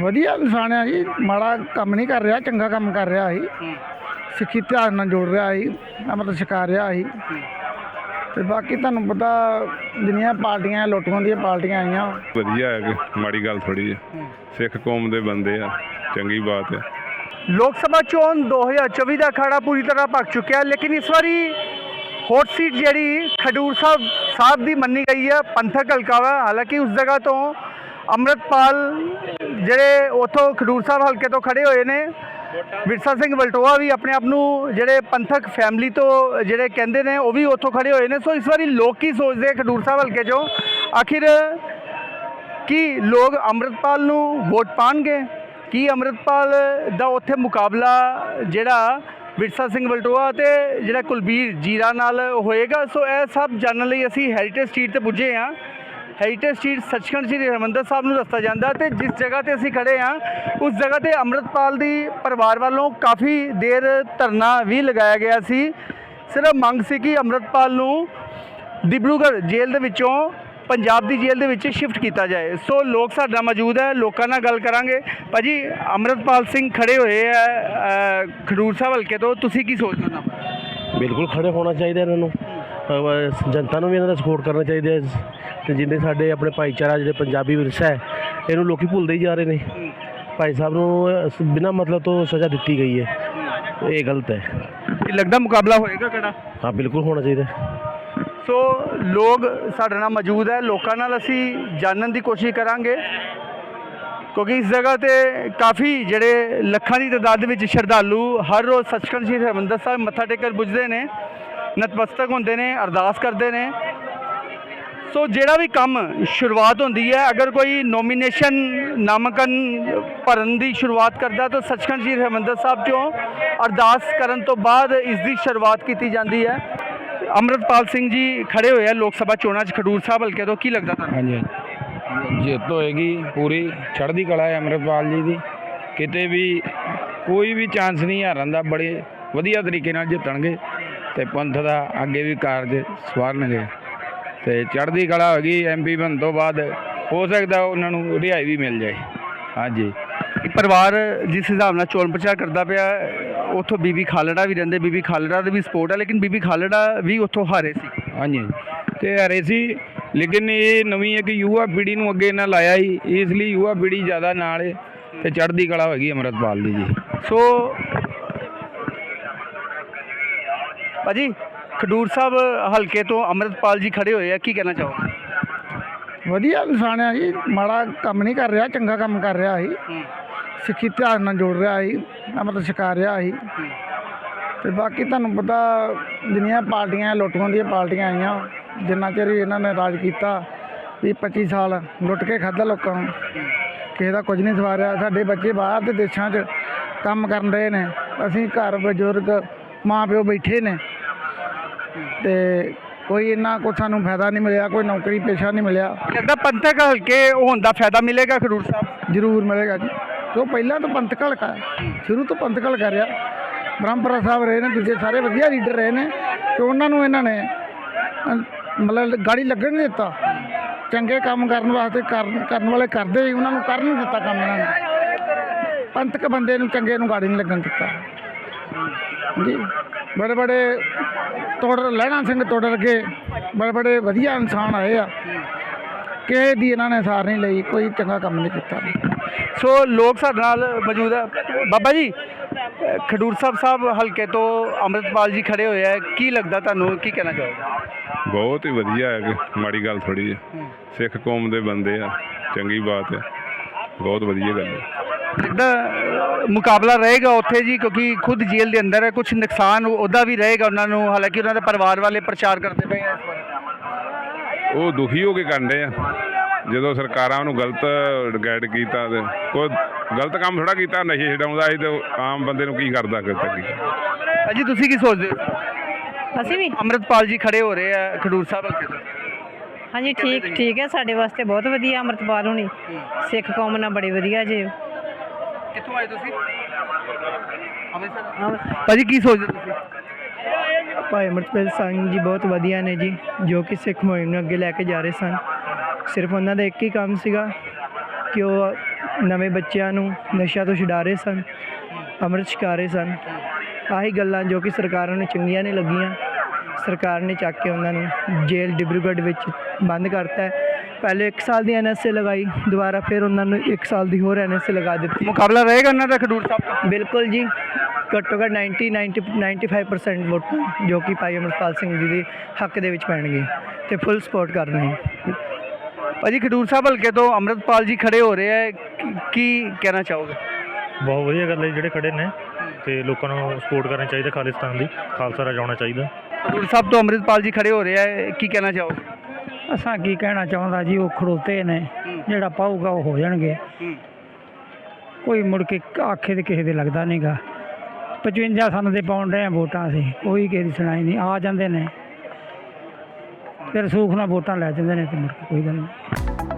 ਵਧੀਆ ਇਨਸਾਨ ਆ ਜੀ ਮਾੜਾ ਕੰਮ ਨਹੀਂ ਕਰ ਰਿਹਾ ਚੰਗਾ ਕੰਮ ਕਰ ਰਿਹਾ ਸੀ। ਸਿੱਖੀ ਧਿਆਨ ਨਾਲ ਜੋੜ ਰਿਹਾ ਸੀ ਅੰਮ੍ਰਿਤ ਛਕਾ ਰਿਹਾ ਸੀ। ਤੇ ਬਾਕੀ ਤੁਹਾਨੂੰ ਪਤਾ ਜਿੰਨੀਆਂ ਪਾਰਟੀਆਂ ਲੁੱਟਾਂ ਦੀਆਂ ਪਾਰਟੀਆਂ ਆਈਆਂ। ਵਧੀਆ ਹੈ ਕਿ ਮਾੜੀ ਗੱਲ ਥੋੜੀ ਹੈ। ਸਿੱਖ ਕੌਮ ਦੇ ਬੰਦੇ ਆ ਚੰਗੀ ਬਾਤ ਹੈ। ਲੋਕ ਸਭਾ ਚੋਣ 2024 ਦਾ ਅਖਾੜਾ ਪੂਰੀ ਤਰ੍ਹਾਂ ਭੱਜ ਚੁੱਕਿਆ ਹੈ, ਲੇਕਿਨ ਇਸ ਵਾਰੀ ਹੌਟ ਸੀਟ ਜਿਹੜੀ ਖਡੂਰ ਸਾਹਿਬ ਸਾਹਿਬ ਦੀ ਮੰਨੀ ਗਈ ਹੈ ਪੰਥਕ ਹਲਕਾ ਵਾ ਹਾਲਾਂਕਿ ਉਸ ਜਗ੍ਹਾ ਤੋਂ ਅੰਮ੍ਰਿਤਪਾਲ ਜਿਹੜੇ ਉਥੋਂ ਖਡੂਰ ਸਾਹਿਬ ਹਲਕੇ ਤੋਂ ਖੜੇ ਹੋਏ ਨੇ ਵਿਰਸਾ ਸਿੰਘ ਵਲਟੋਆ ਵੀ ਆਪਣੇ ਆਪ ਨੂੰ ਜਿਹੜੇ ਪੰਥਕ ਫੈਮਿਲੀ ਤੋਂ ਜਿਹੜੇ ਕਹਿੰਦੇ ਨੇ, ਉਹ ਵੀ ਉੱਥੋਂ ਖੜੇ ਹੋਏ ਨੇ। ਸੋ ਇਸ ਵਾਰੀ ਲੋਕ ਕੀ ਸੋਚਦੇ ਖਡੂਰ ਸਾਹਿਬ ਹਲਕੇ 'ਚੋਂ? ਆਖਿਰ ਕੀ ਲੋਕ ਅੰਮ੍ਰਿਤਪਾਲ ਨੂੰ ਵੋਟ ਪਾਣਗੇ? ਕੀ ਅੰਮ੍ਰਿਤਪਾਲ ਦਾ ਉੱਥੇ ਮੁਕਾਬਲਾ ਜਿਹੜਾ ਵਿਰਸਾ ਸਿੰਘ ਵਲਟੋਆ ਤੇ ਜਿਹੜਾ ਕੁਲਬੀਰ ਜੀਰਾ ਨਾਲ ਹੋਏਗਾ? ਸੋ ਇਹ ਸਭ ਜਾਣਨ ਲਈ ਅਸੀਂ ਹੈਰੀਟੇਜ ਸਟਰੀਟ ਤੇ ਪੁੱਜੇ ਹਾਂ। ਹੈਰੀਟੇਜ ਸਟਰੀਟ ਸੱਚਖੰਡ ਸ੍ਰੀ ਹਰਿਮੰਦਰ ਸਾਹਿਬ ਨੂੰ ਰਸਤਾ ਜਾਂਦਾ ਤੇ ਜਿਸ ਜਗ੍ਹਾ ਤੇ ਅਸੀਂ ਖੜੇ ਹਾਂ, ਉਸ ਜਗ੍ਹਾ ਤੇ ਅੰਮ੍ਰਿਤਪਾਲ ਦੀ ਪਰਿਵਾਰ ਵੱਲੋਂ ਕਾਫੀ ਦੇਰ ਧਰਨਾ ਵੀ ਲਗਾਇਆ ਗਿਆ ਸੀ। ਸਿਰਫ ਮੰਗ ਸੀ ਕਿ ਅੰਮ੍ਰਿਤਪਾਲ ਨੂੰ ਡਿਬਰੂਗੜ੍ਹ ਜੇਲ੍ਹ ਦੇ ਵਿੱਚੋਂ ਪੰਜਾਬ ਦੀ ਜੇਲ੍ਹ ਦੇ ਵਿੱਚ ਸ਼ਿਫਟ ਕੀਤਾ ਜਾਏ। ਸੋ ਲੋਕ ਸਾਡੇ ਨਾਲ ਮੌਜੂਦ ਹੈ, ਲੋਕਾਂ ਨਾਲ ਗੱਲ ਕਰਾਂਗੇ। ਭਾਜੀ, ਅੰਮ੍ਰਿਤਪਾਲ ਸਿੰਘ ਖੜੇ ਹੋਏ ਆ ਖਡੂਰ ਸਾਹਿਬ ਹਲਕੇ ਤੋਂ, ਤੁਸੀਂ ਕੀ ਸੋਚਦੇ ਹੋ ਬਿਲਕੁਲ ਖੜੇ ਹੋਣਾ ਚਾਹੀਦਾ ਇਹਨਾਂ ਨੂੰ। ਜਨਤਾ ਨੂੰ ਵੀ ਇਹਨਾਂ ਦਾ ਸਪੋਰਟ ਕਰਨਾ ਚਾਹੀਦਾ ਹੈ। ਤੇ ਜਿੰਨੇ ਸਾਡੇ ਆਪਣੇ ਭਾਈਚਾਰਾ ਜਿਹੜੇ ਪੰਜਾਬੀ ਵਿਰਸਾ ਹੈ ਇਹਨੂੰ ਲੋਕੀ ਭੁੱਲਦੇ ਹੀ ਜਾ ਰਹੇ ਨੇ। ਭਾਈ ਸਾਹਿਬ ਨੂੰ ਬਿਨਾਂ ਮਤਲਬ ਤੋਂ ਸਜ਼ਾ ਦਿੱਤੀ ਗਈ ਹੈ। ਇਹ ਗਲਤ ਹੈ। ਕੀ ਲੱਗਦਾ ਮੁਕਾਬਲਾ ਹੋਏਗਾ ਕਿਹੜਾ? ਹਾਂ ਬਿਲਕੁਲ ਹੋਣਾ ਚਾਹੀਦਾ। ਸੋ ਲੋਕ ਸਾਡੇ ਨਾਲ ਮੌਜੂਦ ਹੈ। ਲੋਕਾਂ ਨਾਲ ਅਸੀਂ ਜਾਣਨ ਦੀ ਕੋਸ਼ਿਸ਼ ਕਰਾਂਗੇ। ਕਿਉਂਕਿ ਇਸ ਜਗ੍ਹਾ ਤੇ ਕਾਫੀ ਜਿਹੜੇ ਲੱਖਾਂ ਦੀ ਤਾਦਾਦ ਵਿੱਚ ਸ਼ਰਧਾਲੂ ਹਰ ਰੋਜ਼ ਸੱਚਖੰਡ ਸ੍ਰੀ ਹਰਿਮੰਦਰ ਸਾਹਿਬ ਮੱਥਾ ਟੇਕਣ ਪੁੱਜਦੇ ਨੇ। ਨਤਮਸਤਕ ਹੁੰਦੇ ਨੇ, ਅਰਦਾਸ ਕਰਦੇ ਨੇ। ਸੋ ਜਿਹੜਾ ਵੀ ਕੰਮ ਸ਼ੁਰੂਆਤ ਹੁੰਦੀ ਹੈ, ਅਗਰ ਕੋਈ ਨੋਮੀਨੇਸ਼ਨ ਨਾਮਕਨ ਭਰਨ ਦੀ ਸ਼ੁਰੂਆਤ ਕਰਦਾ, ਤਾਂ ਸੱਚਖੰਡ ਸ੍ਰੀ ਹਰਿਮੰਦਰ ਸਾਹਿਬ ਚੋਂ ਅਰਦਾਸ ਕਰਨ ਤੋਂ ਬਾਅਦ ਇਸ ਦੀ ਸ਼ੁਰੂਆਤ ਕੀਤੀ ਜਾਂਦੀ ਹੈ। ਅੰਮ੍ਰਿਤਪਾਲ ਸਿੰਘ ਜੀ ਖੜੇ ਹੋਏ ਆ ਲੋਕ ਸਭਾ ਚੋਣਾਂ 'ਚ, ਖਡੂਰ ਸਾਹਿਬ ਹਲਕੇ ਤੋਂ, ਕੀ ਲੱਗਦਾ ਤੁਹਾਨੂੰ? ਹਾਂਜੀ ਜਿੱਤ ਹੋਏਗੀ ਪੂਰੀ, ਚੜ੍ਹਦੀ ਕਲਾ ਹੈ ਅੰਮ੍ਰਿਤਪਾਲ ਜੀ ਦੀ। ਕਿਤੇ ਵੀ ਕੋਈ ਵੀ ਚਾਂਸ ਨਹੀਂ, ਹਾਰਨ ਦਾ ਬੜੇ ਵਧੀਆ ਤਰੀਕੇ ਨਾਲ ਜਿੱਤਣਗੇ। ਤੇ ਪੰਥ ਦਾ ਅੱਗੇ ਵੀ ਕਾਰਜ ਸਵਾਰਨਗੇ। ਤੇ ਚੜ੍ਹਦੀ ਕਲਾ ਹੋਏਗੀ ਐਮਪੀ ਬਣਨ ਤੋਂ ਬਾਅਦ ਹੋ ਸਕਦਾ ਉਹਨਾਂ ਨੂੰ ਰਿਹਾਈ ਵੀ ਮਿਲ ਜਾਏ। ਹਾਂਜੀ। ਪਰਿਵਾਰ ਜਿਸ ਹਿਸਾਬ ਨਾਲ ਚੋਣ ਪ੍ਰਚਾਰ ਕਰਦਾ ਪਿਆ ਉੱਥੋਂ ਬੀਬੀ ਖਾਲੜਾ ਵੀ ਰਹਿੰਦੇ ਬੀਬੀ ਖਾਲੜਾ ਦੇ ਵੀ ਸਪੋਰਟ ਹੈ ਲੇਕਿਨ ਬੀਬੀ ਖਾਲੜਾ ਵੀ ਉੱਥੋਂ ਹਾਰੇ ਸੀ। ਹਾਂਜੀ। ਤੇ ਹਰੇ ਸੀ ਲੇਕਿਨ ਇਹ ਨਵੀਂ ਹੈ ਕਿ ਯੁਵਾ ਪੀੜ੍ਹੀ ਨੂੰ ਅੱਗੇ ਨਾ ਲਾਇਆ ਹੀ ਇਸ ਲਈ ਯੁਵਾ ਪੀੜ੍ਹੀ ਜ਼ਿਆਦਾ ਨਾਲ ਹੈ ਤੇ ਚੜ੍ਹਦੀ ਕਲਾ ਹੋਏਗੀ ਅੰਮ੍ਰਿਤਪਾਲ ਦੀ ਜੀ। ਸੋ ਭਾਜੀ ਖਡੂਰ ਸਾਹਿਬ ਹਲਕੇ ਤੋਂ ਅੰਮ੍ਰਿਤਪਾਲ ਜੀ ਖੜੇ ਹੋਏ ਆ ਕੀ ਕਹਿਣਾ ਚਾਹੋਗੇ? ਵਧੀਆ ਇਨਸਾਨ ਆ ਜੀ ਮਾੜਾ ਕੰਮ ਨਹੀਂ ਕਰ ਰਿਹਾ ਚੰਗਾ ਕੰਮ ਕਰ ਰਿਹਾ ਸੀ। ਸਿੱਖੀ ਧਿਆਨ ਨਾਲ ਜੋੜ ਰਿਹਾ ਸੀ ਅੰਮ੍ਰਿਤ ਛਕਾ ਰਿਹਾ ਸੀ। ਤੇ ਬਾਕੀ ਤੁਹਾਨੂੰ ਪਤਾ ਜਿੰਨੀਆਂ ਪਾਰਟੀਆਂ ਲੁੱਟਾਂ ਦੀਆਂ ਪਾਰਟੀਆਂ ਆਈਆਂ ਜਿੰਨਾ ਚਿਰ ਇਹਨਾਂ ਨੇ ਰਾਜ ਕੀਤਾ ਵੀ 25 ਸਾਲ ਲੁੱਟ ਕੇ ਖਾਧਾ ਲੋਕਾਂ ਨੂੰ। ਕਿਸੇ ਦਾ ਕੁਝ ਨਹੀਂ ਸਵਾਰਿਆ। ਸਾਡੇ ਬੱਚੇ ਬਾਹਰ ਦੇ ਦੇਸ਼ਾਂ 'ਚ ਕੰਮ ਕਰਨ ਰਹੇ ਨੇ। ਅਸੀਂ ਘਰ ਬਜ਼ੁਰਗ ਮਾਂ ਪਿਓ ਬੈਠੇ ਨੇ। ਤੇ ਕੋਈ ਇੰਨਾ ਕੁਛ ਸਾਨੂੰ ਫਾਇਦਾ ਨਹੀਂ ਮਿਲਿਆ ਕੋਈ ਨੌਕਰੀ ਪੇਸ਼ਾ ਨਹੀਂ ਮਿਲਿਆ। ਲੱਗਦਾ ਪੰਥਕ ਹਲਕੇ ਹੋਣ ਦਾ ਫਾਇਦਾ ਮਿਲੇਗਾ ਖਡੂਰ ਸਾਹਿਬ? ਜ਼ਰੂਰ ਮਿਲੇਗਾ ਜੀ। ਕਿਉਂ ਪਹਿਲਾਂ ਤਾਂ ਪੰਥਕ ਹਲਕਾ ਹੈ। ਸ਼ੁਰੂ ਤੋਂ ਪੰਥਕ ਹਲਕਾ ਰਿਹਾ। ਬ੍ਰਹਮਪੁਰਾ ਸਾਹਿਬ ਰਹੇ ਨੇ ਦੂਜੇ ਸਾਰੇ ਵਧੀਆ ਲੀਡਰ ਰਹੇ ਨੇ ਤੇ ਉਹਨਾਂ ਨੂੰ ਇਹਨਾਂ ਨੇ ਅਹ, ਮਤਲਬ ਗਾੜੀ ਲੱਗਣ ਨਹੀਂ ਦਿੱਤਾ। ਚੰਗੇ ਕੰਮ ਕਰਨ ਵਾਸਤੇ ਕਰਨ ਕਰਨ ਵਾਲੇ ਕਰਦੇ ਹੀ ਉਹਨਾਂ ਨੂੰ ਕਰਨ ਨਹੀਂ ਦਿੱਤਾ ਕੰਮ ਇਹਨਾਂ ਨੇ। ਪੰਥਕ ਬੰਦੇ ਨੂੰ ਚੰਗੇ ਨੂੰ ਗਾੜੀ ਨਹੀਂ ਲੱਗਣ ਦਿੱਤਾ। ਜੀ ਬੜੇ ਬੜੇ ਤੋੜਰ ਲਹਿਣਾ ਸਿੰਘ ਤੋੜਰ ਕੇ ਬੜੇ ਬੜੇ ਵਧੀਆ ਇਨਸਾਨ ਆਏ ਆ। ਕਿਸੇ ਦੀ ਇਹਨਾਂ ਨੇ ਸਾਰ ਨਹੀਂ ਲਈ ਕੋਈ ਚੰਗਾ ਕੰਮ ਨਹੀਂ ਕੀਤਾ। ਸੋ ਲੋਕ ਸਾਡੇ ਨਾਲ ਮੌਜੂਦ ਹੈ ਬਾਬਾ ਜੀ ਖਡੂਰ ਸਾਹਿਬ ਸਾਹਿਬ ਹਲਕੇ ਤੋਂ ਅੰਮ੍ਰਿਤਪਾਲ ਜੀ ਖੜੇ ਹੋਏ ਆ। ਕੀ ਲੱਗਦਾ ਤੁਹਾਨੂੰ ਕੀ ਕਹਿਣਾ ਚਾਹੋਗੇ? ਬਹੁਤ ਹੀ ਵਧੀਆ ਹੈ ਕਿ ਮਾੜੀ ਗੱਲ ਥੋੜੀ ਹੈ। ਸਿੱਖ ਕੌਮ ਦੇ ਬੰਦੇ ਆ ਚੰਗੀ ਬਾਤ ਹੈ। ਬਹੁਤ ਵਧੀਆ ਗੱਲ ਹੈ। ਮੁਕਾਬਲਾ ਰਹੇਗਾ ਉੱਥੇ ਜੀ ਕਿਉਂਕਿ ਖੁਦ ਜੇਲ੍ਹ ਦੇ ਅੰਦਰ ਹੈ ਕੁਝ ਨੁਕਸਾਨ ਉਹਦਾ ਵੀ ਰਹੇਗਾ ਉਹਨਾਂ ਨੂੰ ਹਾਲਾਂਕਿ ਉਹਨਾਂ ਦੇ ਪਰਿਵਾਰ ਵਾਲੇ ਪ੍ਰਚਾਰ ਕਰਦੇ ਪਏ ਆ ਇਸ ਬਾਰੇ। ਉਹ ਦੁਖੀ ਹੋ ਕੇ ਕਰਦੇ ਆ। ਜਦੋਂ ਸਰਕਾਰਾਂ ਉਹਨੂੰ ਗਲਤ ਗਾਈਡ ਕੀਤਾ ਤੇ ਕੋਈ ਗਲਤ ਕੰਮ ਥੋੜਾ ਕੀਤਾ ਨਸ਼ੇ ਛਡਾਉਂਦਾ ਸੀ ਤੇ ਆਮ ਬੰਦੇ ਨੂੰ ਕੀ ਕਰਦਾ ਕਰਦਾ ਕੀ। ਅਜੀ ਤੁਸੀਂ ਕੀ ਸੋਚਦੇ ਹੋ? ਅਸੀਂ ਵੀ। ਅੰਮ੍ਰਿਤਪਾਲ ਜੀ ਖੜੇ ਹੋ ਰਹੇ ਆ ਖਡੂਰ ਸਾਹਿਬ ਹਾਂਜੀ ਠੀਕ ਠੀਕ ਹੈ ਸਾਡੇ ਵਾਸਤੇ ਬਹੁਤ ਵਧੀਆ ਅੰਮ੍ਰਿਤਪਾਲ ਹੋਣੀ। ਸਿੱਖ ਕੌਮ ਨਾਲ ਬੜੇ ਵਧੀਆ ਜੇ। ਕਿੱਥੋਂ ਆਏ ਤੁਸੀਂ? ਅੰਮ੍ਰਿਤਸਰ? ਭਾਜੀ ਕੀ ਸੋਚਦੇ ਤੁਸੀਂ? ਭਾਈ ਅਮਰਤਪਾਲ ਸਿੰਘ ਜੀ ਬਹੁਤ ਵਧੀਆ ਨੇ ਜੀ ਜੋ ਕਿ ਸਿੱਖ ਮੁਹਿੰਮ ਨੂੰ ਅੱਗੇ ਲੈ ਕੇ ਜਾ ਰਹੇ ਸਨ। ਸਿਰਫ ਉਹਨਾਂ ਦਾ ਇੱਕ ਹੀ ਕੰਮ ਸੀਗਾ ਕਿ ਉਹ ਨਵੇਂ ਬੱਚਿਆਂ ਨੂੰ ਨਸ਼ਿਆਂ ਤੋਂ ਛੁਡਾ ਰਹੇ ਸਨ ਅੰਮ੍ਰਿਤ ਛਕਾ ਰਹੇ ਸਨ। ਆਹੀ ਗੱਲਾਂ ਜੋ ਕਿ ਸਰਕਾਰਾਂ ਨੂੰ ਚੰਗੀਆਂ ਨਹੀਂ ਲੱਗੀਆਂ। ਸਰਕਾਰ ਨੇ ਚੱਕ ਕੇ ਉਹਨਾਂ ਨੂੰ ਜੇਲ੍ਹ ਡਿਬਰੂਗੜ੍ਹ ਵਿੱਚ ਬੰਦ ਕਰਤਾ ਹੈ। ਪਹਿਲੇ 1 ਸਾਲ ਦੀ ਐਨਐਸਏ ਲਗਾਈ ਦੁਬਾਰਾ ਫਿਰ ਉਹਨਾਂ ਨੂੰ 1 ਸਾਲ ਦੀ ਹੋਰ ਐਨਐਸਏ ਲਗਾ ਦਿੱਤੀ। ਮੁਕਾਬਲਾ ਰਹੇਗਾ ਇਹਨਾਂ ਦਾ ਖਡੂਰ ਸਾਹਿਬ ਦਾ? ਬਿਲਕੁਲ ਜੀ। ਘੱਟੋ ਘੱਟ 90 90 95% ਵੋਟਾਂ ਜੋ ਕਿ ਭਾਈ ਅਮਰਪਾਲ ਸਿੰਘ ਜੀ ਦੇ ਹੱਕ ਦੇ ਵਿੱਚ ਪੈਣਗੇ ਤੇ ਫੁੱਲ ਸਪੋਰਟ ਕਰ ਰਹੇ ਹਾਂ। ਭਾਜੀ ਖਡੂਰ ਸਾਹਿਬ ਹਲਕੇ ਤੋਂ ਅੰਮ੍ਰਿਤਪਾਲ ਜੀ ਖੜੇ ਹੋ ਰਹੇ ਹੈ ਕੀ- ਕਹਿਣਾ ਚਾਹੋਗੇ? ਬਹੁਤ ਵਧੀਆ ਗੱਲ ਹੈ ਜਿਹੜੇ ਖੜੇ ਨੇ ਤੇ ਲੋਕਾਂ ਨੂੰ ਸਪੋਰਟ ਕਰਨੀ ਚਾਹੀਦਾ ਖਾਲਿਸਤਾਨ ਦੀ ਖਾਲਸਾ ਰਾਜ ਆਉਣਾ ਚਾਹੀਦਾ। ਖਡੂਰ ਸਾਹਿਬ ਤੋਂ ਅੰਮ੍ਰਿਤਪਾਲ ਜੀ ਖੜੇ ਹੋ ਰਹੇ ਹੈ ਕੀ ਕਹਿਣਾ ਚਾਹੋਗੇ? ਅਸਾਂ ਕੀ ਕਹਿਣਾ ਚਾਹੁੰਦਾ ਜੀ ਉਹ ਖੜੋਤੇ ਨੇ ਜਿਹੜਾ ਪਾਊਗਾ ਉਹ ਹੋ ਜਾਣਗੇ। ਕੋਈ ਮੁੜ ਕੇ ਆਖੇ ਤੇ ਕਿਸੇ ਦੇ ਲੱਗਦਾ ਨਹੀਂਗਾ 55 ਸਨ ਦੇ ਪਾਉਣ ਰਹੇ ਆ ਵੋਟਾਂ ਅਸੀਂ ਕੋਈ ਕਿਸੇ ਦੀ ਸੁਣਾਈ ਨਹੀਂ ਆ ਜਾਂਦੇ ਨੇ। ਫਿਰ ਸੂਖ ਨਾਲ ਵੋਟਾਂ ਲੈ ਜਾਂਦੇ ਨੇ ਤੇ ਮੁੜ ਕੇ ਕੋਈ ਗੱਲ ਨਹੀਂ